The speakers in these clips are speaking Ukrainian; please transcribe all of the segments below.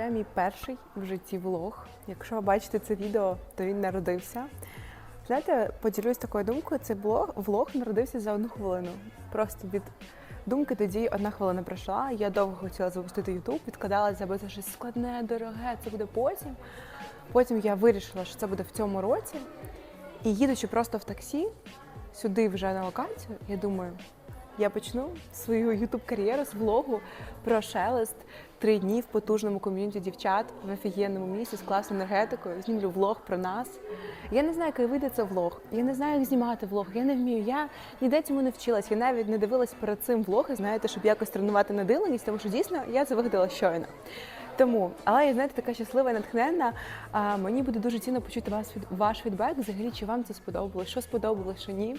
Це мій перший в житті влог. Якщо ви бачите це відео, то він народився. Знаєте, поділюсь такою думкою. Цей блог, влог народився за одну хвилину. Просто від думки тоді одна хвилина пройшла. Я довго хотіла запустити Ютуб, відкладала зробити щось складне, дороге, це буде потім. Потім я вирішила, що це буде в цьому році. І їдучи просто в таксі, сюди вже на локацію, я думаю, я почну свою ютуб-кар'єру з влогу про шелест. Три дні в потужному ком'юніті дівчат в офігенному місці з класною енергетикою. Знімлю влог про нас. Я не знаю, як вийде це влог. Я не знаю, як знімати влог. Я не вмію. Я ніде цьому не вчилась. Я навіть не дивилась перед цим влоги, знаєте, щоб якось тренувати надиленість, тому що дійсно я це вигадала щойно. Тому, але я знаєте, така щаслива і натхненна. А, мені буде дуже цінно почути вас від ваш фідбек. Взагалі, чи вам це сподобалось, що сподобалось, що ні.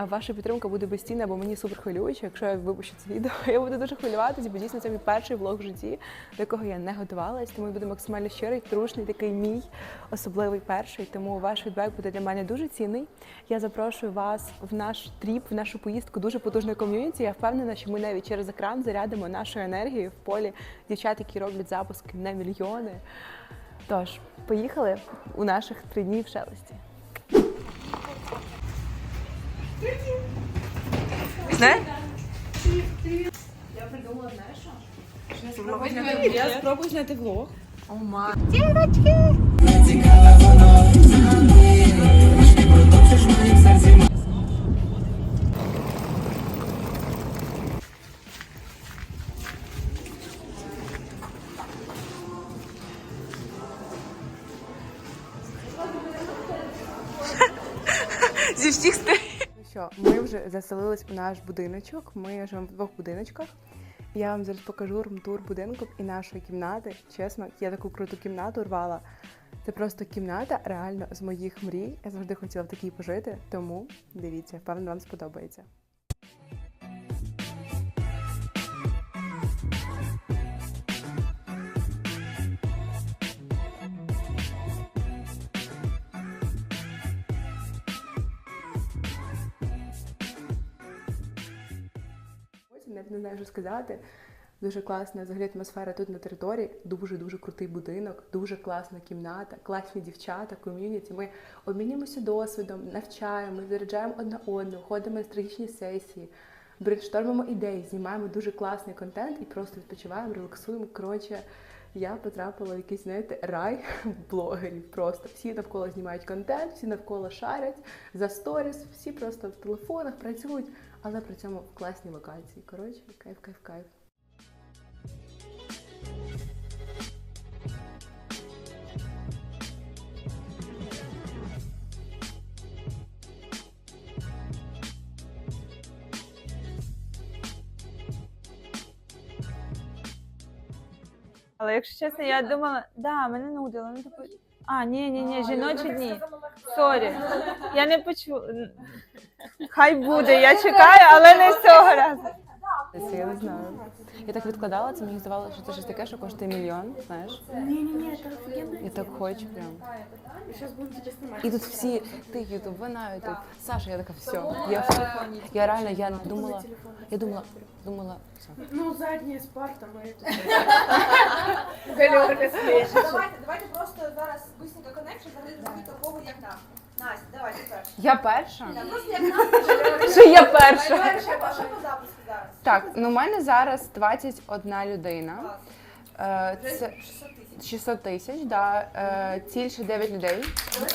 А ваша підтримка буде безцінна, бо мені супер хвилююче. Якщо я випущу це відео, я буду дуже хвилюватися, бо дійсно це мій перший влог в житті, до якого я не готувалась. Тому він буде максимально щирий, трушний, такий мій особливий перший. Тому ваш фідбек буде для мене дуже цінний. Я запрошую вас в наш тріп, в нашу поїздку дуже потужної ком'юніті. Я впевнена, що ми навіть через екран зарядимо нашу енергію в полі дівчат, які роблять запуски на мільйони. Тож, поїхали у наших три дні в шелесті. Знаєш? Я придумала, знаєш що? Я спробую зняти влог. О, ма. Зі вже заселились у наш будиночок. Ми живемо в двох будиночках. Я вам зараз покажу румтур будинку і нашої кімнати. Чесно, я таку круту кімнату рвала. Це просто кімната реально з моїх мрій. Я завжди хотіла в такій пожити, тому дивіться, впевнено, вам сподобається. Знаю, що сказати. Дуже класна взагалі атмосфера тут на території. Дуже дуже крутий будинок, дуже класна кімната, класні дівчата, ком'юніті. Ми обмінюємося досвідом, навчаємо, заряджаємо одна одну, ходимо на стратегічні сесії, брейнштормимо ідеї, знімаємо дуже класний контент і просто відпочиваємо, релаксуємо. Коротше, я потрапила в якийсь, знаєте, рай блогерів. Просто всі навколо знімають контент, всі навколо шарять за сторіс, всі просто в телефонах працюють, але при цьому в класній локації. Коротше, кайф, кайф, кайф. Але якщо чесно, я думала, да, мене нудило. Ну, типу, а, ні, ні, ні, жіночі дні. Сорі. Я не почула. Хай буде, я чекаю, але не з цього разу. Це я не знаю. Я так відкладала це, мені здавалося, що це щось таке, що коштує мільйон, знаєш? Не-не-не, это офигенно. Я так хочу прям. Сейчас будем тебе снимать. І тут всі, ти Ютуб, вона Ютуб, Саша, я така, все. Я, я реально, я думала, я думала, думала, все. Ну, задняя спарта, мы это... Давайте, давайте просто зараз быстренько коннекшн, загадати такого, як нам. Настя, перше. Я перша? Просто як Настя. Що я перша? А що по записку зараз? Так, ну у мене зараз 21 людина. Клас. Е, Вже Це 600 тисяч. 600 тисяч, да. Е, Ціль ще 9 людей.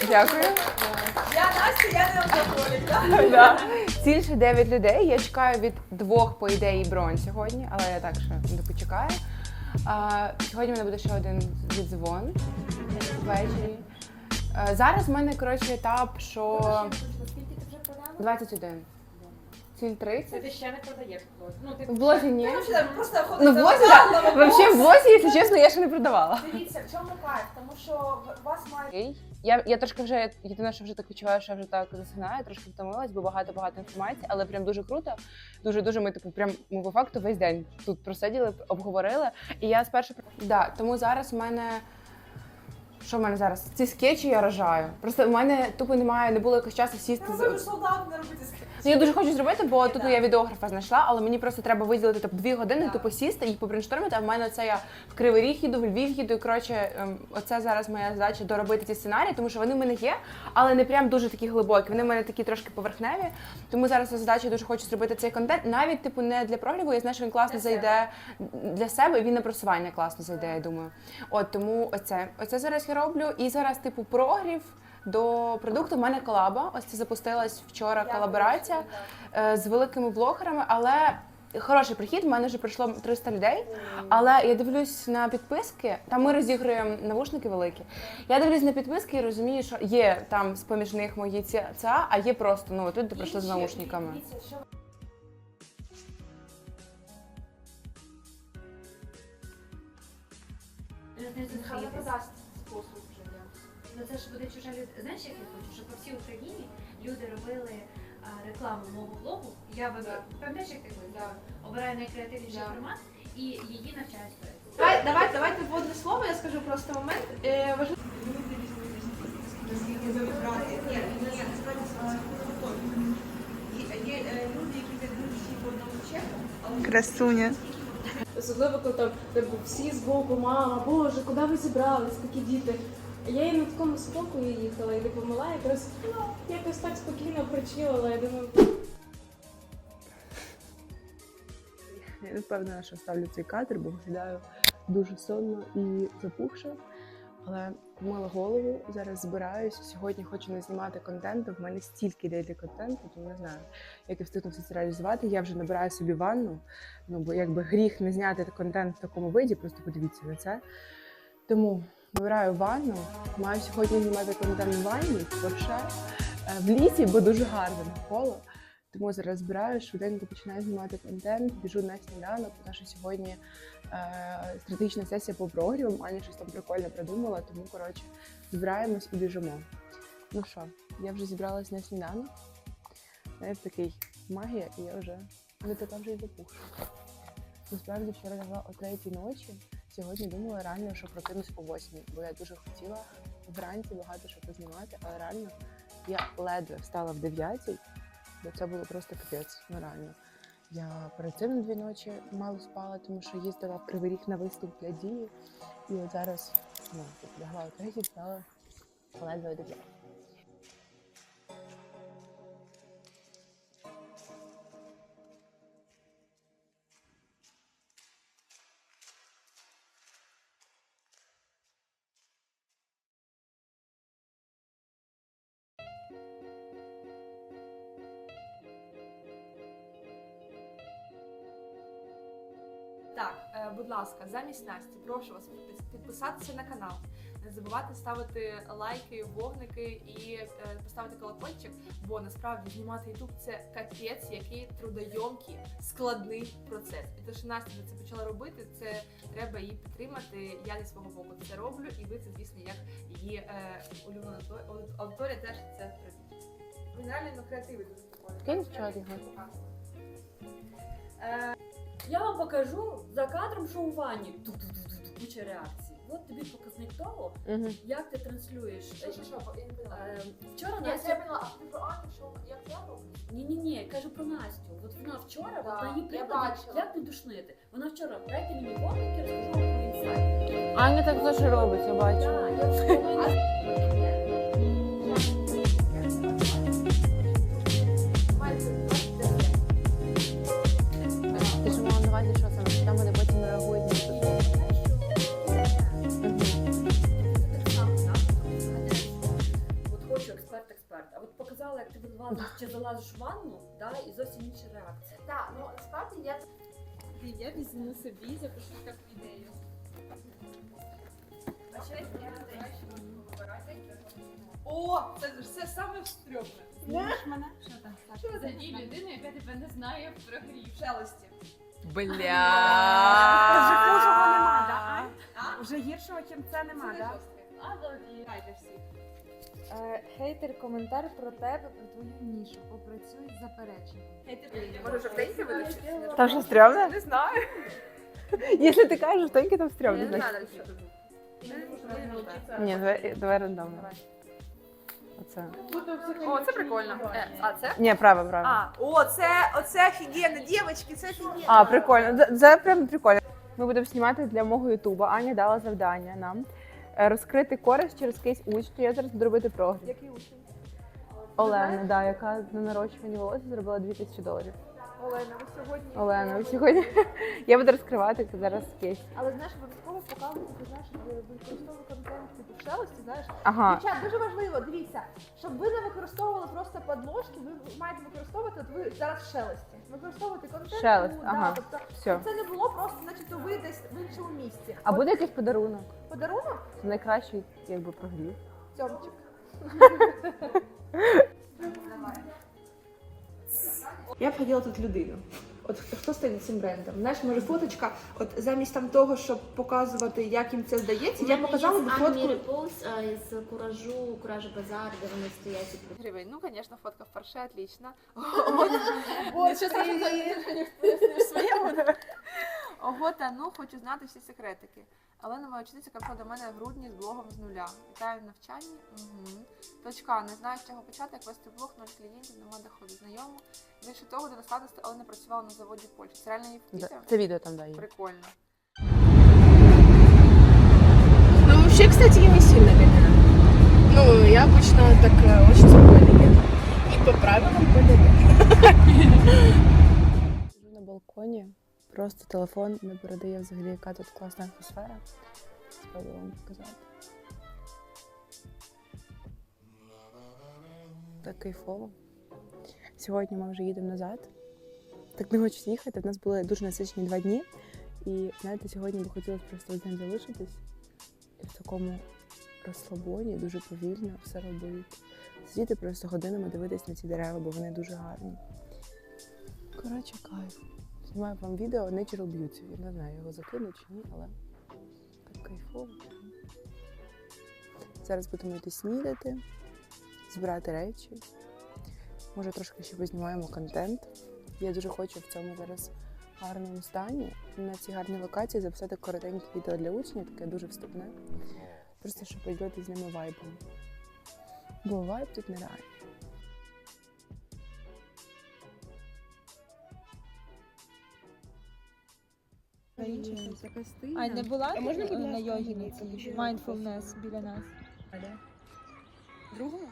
Дякую. Я Настя, я не алкоголік, да? Да. Ціль ще 9 людей. Я чекаю від двох, по ідеї, бронь сьогодні, але я так ще не почекаю. А, сьогодні в мене буде ще один відзвон ввечері. Е, зараз в мене коротше етап, що 21. Ціль 30. Ти ще не продаєш просто. Ну, ти В блозі ні. Ну, Просто ходить Ну, в за блозі, вокзалом, так. Вообще в блозі, якщо чесно, я ще не продавала. Дивіться, в чому кайф, тому що в- вас має Окей. Я, я трошки вже єдине, що вже так відчуваю, що я вже так засинаю, трошки втомилась, бо багато-багато інформації, але прям дуже круто. Дуже дуже ми типу, прям ми по факту весь день тут просиділи, обговорили. І я спершу да, тому зараз в мене. Що в мене зараз? Ці скетчі я рожаю. Просто в мене тупо немає, не було якогось часу сісти Ну, з. солдат не робити. Ну, я дуже хочу зробити, бо тут я відеографа знайшла, але мені просто треба виділити типу, дві години, типу сісти і побрейнштормити. А в мене це я в Кривий Ріг їду, в Львів їду. І коротше, ем, оце зараз моя задача доробити ці сценарії, тому що вони в мене є, але не прям дуже такі глибокі. Вони в мене такі трошки поверхневі. Тому зараз я задача дуже хочу зробити цей контент. Навіть типу не для прогріву. Я знаю, що він класно зайде для себе. і Він на просування класно зайде. Я думаю. От тому оце. Оце зараз я роблю. І зараз, типу, прогрів. До продукту в мене колаба. Ось це запустилась вчора колаборація е, з великими блогерами, але хороший прихід. У мене вже прийшло 300 людей. Але я дивлюсь на підписки. Там ми розігруємо навушники великі. Я дивлюсь на підписки і розумію, що є там з поміж них мої ці ЦА, а є просто ну тут де прийшли з наушниками. Хай Ну це ж буде чужа людина. Знаєш, як я хочу, щоб по всій Україні люди робили а, рекламу мого блогу. Я вибрав, пам'ятаєш, як ти говорила? Обираю найкреативніший Да. формат і її навчаю стоїть. Давай, давай, давайте вводне слово, я скажу просто момент. Е, важливо. Наскільки? Ні, ні, ні, насправді це готові. Є е, люди, які ведуть всі по одному чеку, але Красуня. Особливо, коли там типу, всі з боку, мама, боже, куди ви зібрались, такі діти. Я і на такому спокою їхала і не помила, якраз ну, якось так спокійно причилила. Я думаю, Я не впевнена, що ставлю цей кадр, бо виглядаю дуже сонно і запухше. Але помила голову, зараз збираюся. Сьогодні хочу не знімати контенту. В мене стільки ідей контенту, тому не знаю, як я встигну це реалізувати. Я вже набираю собі ванну. Ну бо якби гріх не зняти контент в такому виді, просто подивіться на це. Тому набираю ванну. Маю сьогодні знімати контент в ванні, в Порше, в лісі, бо дуже гарно навколо. Тому зараз збираю, швиденько починаю знімати контент, біжу на сніданок, тому що сьогодні е, стратегічна сесія по прогрівам, Аня щось там прикольно придумала, тому коротше збираємось і біжимо. Ну що, я вже зібралась на сніданок. Знаєте, такий магія, і я вже не така вже й запухша. Насправді вчора лягла о третій ночі. Сьогодні думала реально, що прокинусь о восьмій, бо я дуже хотіла вранці багато що познімати, але реально я ледве встала в 9, бо це було просто капець, ну реально. Я перед цим дві ночі мало спала, тому що їздила в Кривий Ріг на виступ для дії. І от зараз ну, лягла о 3, встала ледве о 9. Ласка, замість Насті, прошу вас підписатися на канал. Не забувайте ставити лайки, вогники і е, поставити колокольчик, бо насправді знімати YouTube – це капець, який трудойомкий, складний процес. І те, що Настя вже це почала робити, це треба її підтримати. Я зі свого боку це роблю, і ви це, звісно, як її е, улюблена аудиторія- теж це робіть. Він реально креативний дуже прикольний. Чорний. Я вам покажу за кадром, що у ванні Ту-ту-ту-ту-ту, куча реакцій. От тобі показник того, як ти транслюєш. Що, що, що? Я не поняла. Е, Вчора я Настя. поняла, а ти про Аню, що як я роблю? Ні, ні, ні, кажу про Настю. От вона вчора, Да, от на її я прикладі, бачила. як не душнити. Вона вчора дайте мені вогники, розкажу вам про інсайт. Аня так теж робить, я бачу. Так, я вчора- вилазиш чи залазиш в ванну, да, і зовсім інша реакція. Так, ну насправді я я візьму собі, запишу таку ідею. О, це ж все саме стрьомне. Знаєш мене? Що там? Що за І людина, яка тебе не знає про гріх. шелесті? Бля. Вже хужого нема, да? Ань? Вже гіршого, ніж це нема, да? А, добре, райте всі. Е, Хейтер коментар про тебе, про твою нішу. Попрацюй з запереченням. Може жовтеньке? Там що стрьомне? Не знаю. Якщо ти кажеш, жовтеньке, там стрьомне. Не знаю, що. Ні, давай, давай рандомно. Оце. О, це прикольно. Е, а це? Ні, праве. А, о, це оце офігенно, дівчатки, це офігенно. А, прикольно. Це, це прям прикольно. Ми будемо знімати для мого ютуба. Аня дала завдання нам розкрити користь через якийсь учень. Я зараз буду робити прогляд. Який учень? Олена, да, яка на нарощуванні волосся зробила 2000 доларів. Олена, ви сьогодні. Олена, ви сьогодні. Я буду розкривати це зараз кейс. Але знаєш, ти знаєш, використовувати контент типу в шелесті, знаєш. Ага, Дівчат, дуже важливо, дивіться, щоб ви не використовували просто подложки, ви маєте використовувати, от ви зараз в шелесті. Використовувати контент. Шелест, ну, ага. Да, тобто, все. це не було просто, начебто, ви десь в іншому місці. А От буде якийсь подарунок? подарунок? Найкращий, якби прогрів. Цьомчик. Я б хотіла тут людину. От хто стоїть за цим брендом? Знаєш, може фоточка, от замість там того, щоб показувати, як їм це здається, я показала би фотку. Репост з куражу, куражу базар, де вони стоять. Гривень. Ну, звісно, фотка в парше, отлично. Ого, та ну хочу знати всі секретики. Олена, моя учениця, яка прийшла до мене в грудні з блогом з нуля. Вітаю в навчанні. Угу. Точка, не знаю, з чого почати, як вести блог, ноль клієнтів, нема доходу. Знайомо. Більше того, до наставництва, але не працювала на заводі в Польщі. Це реально її Да? Це відео там дає. Прикольно. Ну, вообще, кстати, я не сильно ленивая. Ну, я обычно так э, очень спокойно еду. И по правилам более на балконі, просто телефон не передає взагалі, яка тут класна атмосфера. Спробую вам показати. Так кайфово. Сьогодні ми вже їдемо назад. Так не хочу їхати. В нас були дуже насичені два дні. І знаєте, сьогодні би хотілося просто ним залишитись і в такому розслабоні, дуже повільно все робити. Сидіти просто годинами дивитись на ці дерева, бо вони дуже гарні. Коротше, кайф. Знімаю вам відео Natural Beauty. Я не знаю, його закину чи ні, але так кайфово. Зараз будемо йти снідати, збирати речі. Може, трошки ще познімаємо контент. Я дуже хочу в цьому зараз гарному стані на цій гарній локації записати коротеньке відео для учнів, таке дуже вступне. Просто щоб поділитися з ними вайбом. Бо вайб тут нереальний. А не була ти на йогі на цій mindfulness біля нас? Другому?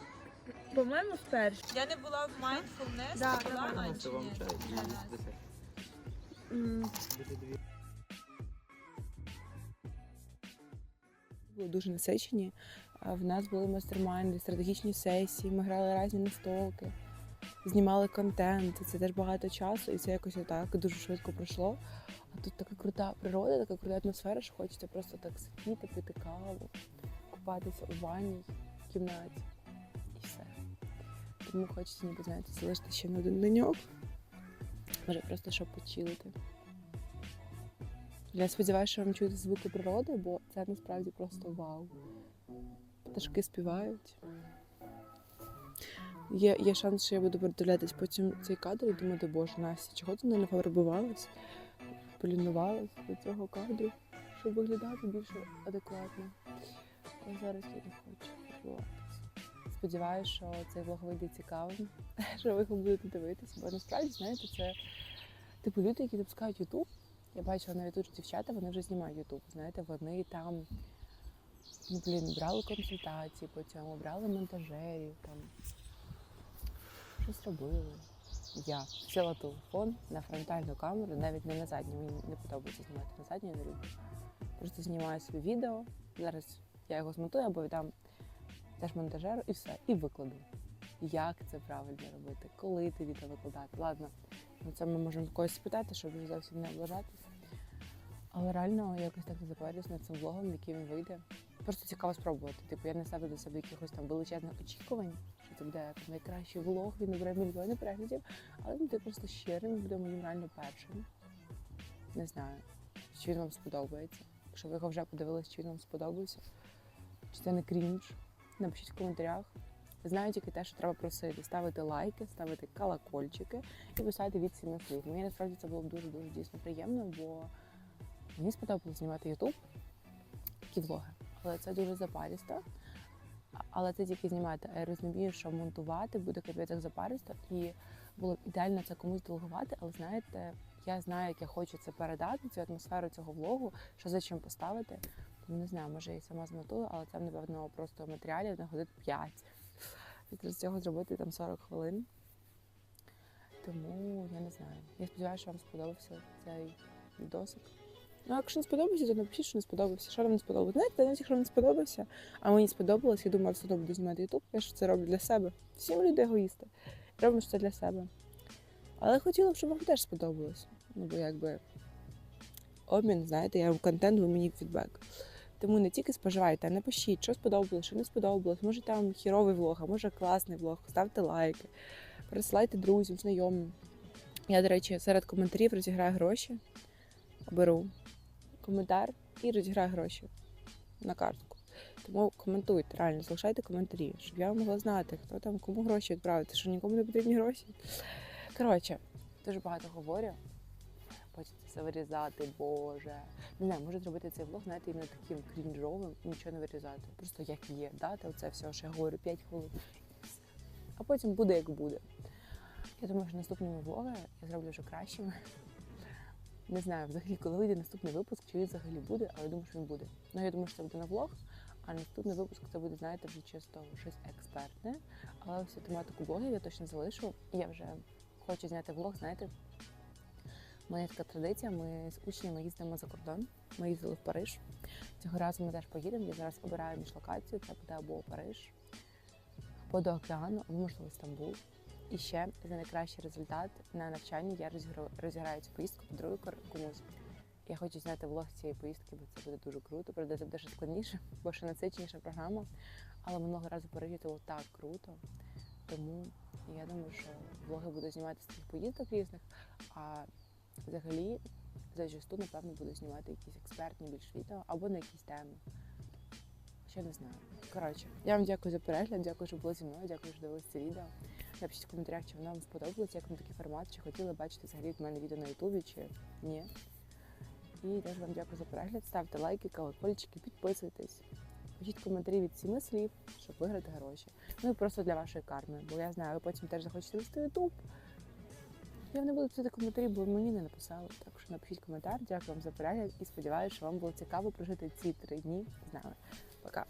По-моєму, вперше. Я не була в mindfulness, да, була а? Біля нас. були дуже насичені. А В нас були мастер-майнди, стратегічні сесії, ми грали різні настолки, знімали контент. Це теж багато часу, і це якось отак дуже швидко пройшло. А тут така крута природа, така крута атмосфера, що хочеться просто так сидіти, пити каву, купатися у ванній кімнаті і все. Тому хочеться, ніби знаєте, залишити ще на один деньок. Може, просто щоб почилити. Я сподіваюся, що вам чуєте звуки природи, бо це насправді просто вау. Пташки співають. Є, є шанс, що я буду передивлятись потім цей кадр і думати, боже, Настя, чого ти не нафарбувалась, полінувалась до цього кадру, щоб виглядати більше адекватно. Але зараз я не хочу. Сподіваюся, що цей влог вийде цікавим, що ви його будете дивитися, бо насправді, знаєте, це типу люди, які запускають Ютуб. Я бачила навіть тут дівчата, вони вже знімають Ютуб. Знаєте, вони там ну, блін, брали консультації по цьому, брали монтажерів, там щось робили. Я взяла телефон на фронтальну камеру, навіть не на задню, мені не подобається знімати на задню, я не люблю. Просто знімаю собі відео. Зараз я його змонтую або віддам теж монтажеру і все, і викладу. Як це правильно робити, коли ти відео викладати. Ладно, ну це ми можемо когось спитати, щоб зовсім не облажатися. Але реально якось так не запарюсь над цим влогом, який він вийде. Просто цікаво спробувати. Типу, я не ставлю до себе якихось там величезних очікувань, що це буде там, найкращий влог, він набере мільйони переглядів, але він буде просто щирим, буде реально першим. Не знаю, чи він вам сподобається. Якщо ви його вже подивилися, чи він вам сподобався, чи це не крінж, напишіть в коментарях. Знаю тільки те, що треба просити, ставити лайки, ставити колокольчики і писати від семи слів. Мені насправді це було б дуже дуже дійсно приємно, бо мені сподобалося знімати Ютуб, такі влоги. Але це дуже запалісто. Але це тільки знімати. А я розумію, що монтувати буде капець запаристо, і було б ідеально це комусь делегувати, але знаєте, я знаю, як я хочу це передати, цю атмосферу цього влогу, що за чим поставити. Тому не знаю, може я і сама змотую, але це напевно просто матеріалів на годин 5. Від цього зробити там 40 хвилин. Тому я не знаю. Я сподіваюся, що вам сподобався цей відосик. Ну, якщо не сподобався, то напишіть, що не сподобався. Що вам не сподобалося? Знаєте, навіть якщо вам не сподобався, а мені сподобалось, я думаю, все одно буду знімати Ютуб, я ж це роблю для себе. Всім люди егоїсти. Робимо це для себе. Але хотіла б, щоб вам теж сподобалось. Ну, бо якби обмін, знаєте, я вам контент, ви мені фідбек. Тому не тільки споживайте, а напишіть, що сподобалось, що не сподобалось. Може там хіровий влог, а може класний влог. Ставте лайки, пересилайте друзям, знайомим. Я, до речі, серед коментарів розіграю гроші. Беру коментар і розіграю гроші на картку. Тому коментуйте, реально, залишайте коментарі, щоб я могла знати, хто там кому гроші відправити, що нікому не потрібні гроші. Коротше, дуже багато говорю. Це все вирізати, боже. Не знаю, можу зробити цей влог, знаєте, іменно таким крінжовим, нічого не вирізати. Просто як є, дати оце все, що я говорю 5 хвилин. А потім буде як буде. Я думаю, що наступними влоги я зроблю вже кращими. Не знаю, взагалі, коли вийде наступний випуск, чи він взагалі буде, але я думаю, що він буде. Ну, я думаю, що це буде на влог, а наступний випуск це буде, знаєте, вже чисто щось експертне. Але всю тематику блогів я точно залишу. Я вже хочу зняти влог, знаєте. У мене така традиція, ми з учнями їздимо за кордон. Ми їздили в Париж. Цього разу ми теж поїдемо. Я зараз обираю між локацію, це буде або Париж, або до океану, або можливо Стамбул. І ще за найкращий результат на навчанні я розіграю, цю поїздку, кор- комусь. Я хочу зняти влог цієї поїздки, бо це буде дуже круто. Правда, це буде складніше, бо ще насиченіша програма. Але минулого разу було так круто. Тому я думаю, що влоги буду знімати з цих поїздок різних. А взагалі зачасту, напевно, буду знімати якісь експертні більш відео або на якісь теми. Ще не знаю. Коротше, я вам дякую за перегляд, дякую, що були зі мною, дякую, що дивилися це відео. Напишіть в коментарях, чи воно вам сподобалось, як вам такий формат, чи хотіли бачити взагалі від мене відео на Ютубі, чи ні. І теж вам дякую за перегляд. Ставте лайки, колокольчики, підписуйтесь. Пишіть коментарі від сіми слів, щоб виграти гроші. Ну і просто для вашої карми. Бо я знаю, ви потім теж захочете вести Ютуб. Я не буду писати коментарі, бо мені не написали. Так що напишіть коментар. Дякую вам за перегляд і сподіваюся, що вам було цікаво прожити ці три дні з нами. Пока.